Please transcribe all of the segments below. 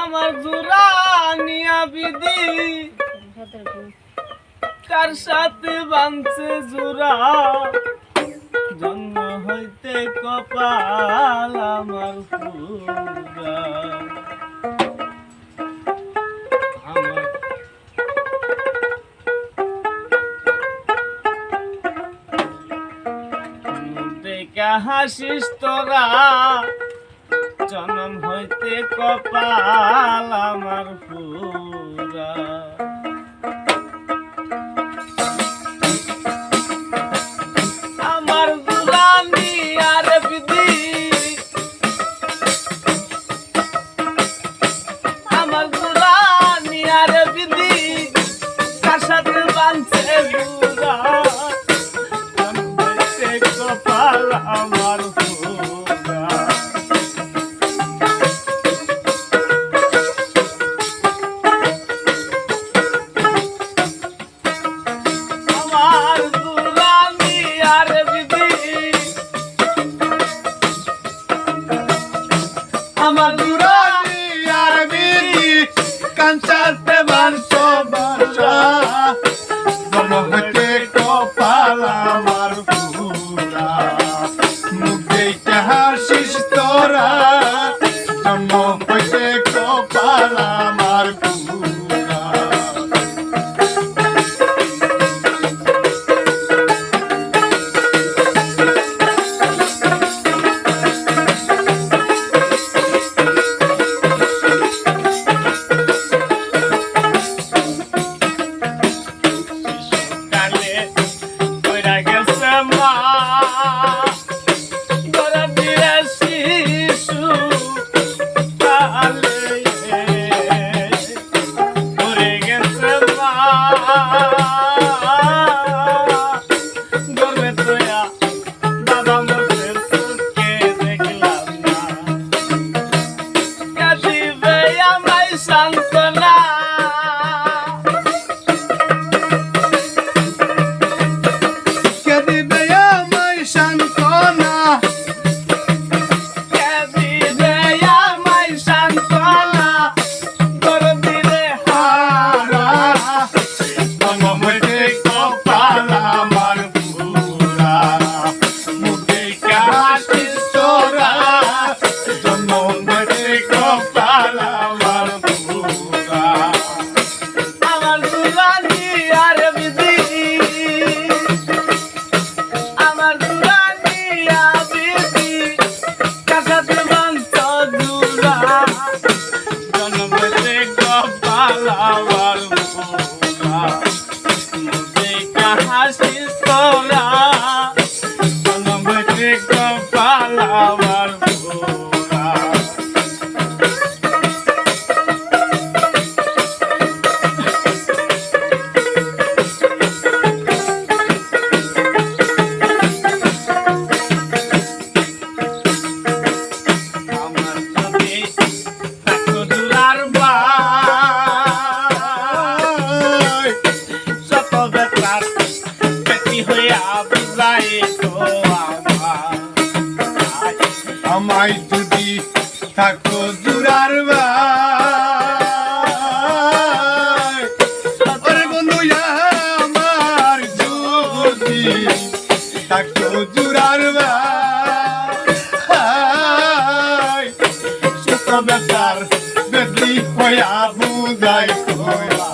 আমার জোড়া নিয়া বিদি কার সাথে বাঁধছে জুরা? জন্ম হইতে কপাল আমার হাসিস তোরা। জনম হইতে কপাল আমার পুরা। madurani armini cansaste manso marcha como vete copala marcura mugei tahashish tora como I'm not. আমায় যদি থাকো জুড়ার বা বন্ধু, আমার যদি থাকো জুড়ার বা ব্যথার বেদলি হইয়া বুঝাই তোলা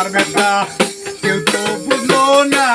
আমার বেটা কেউ তো বুঝলো না।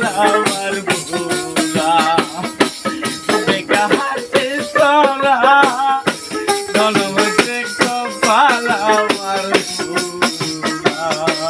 love.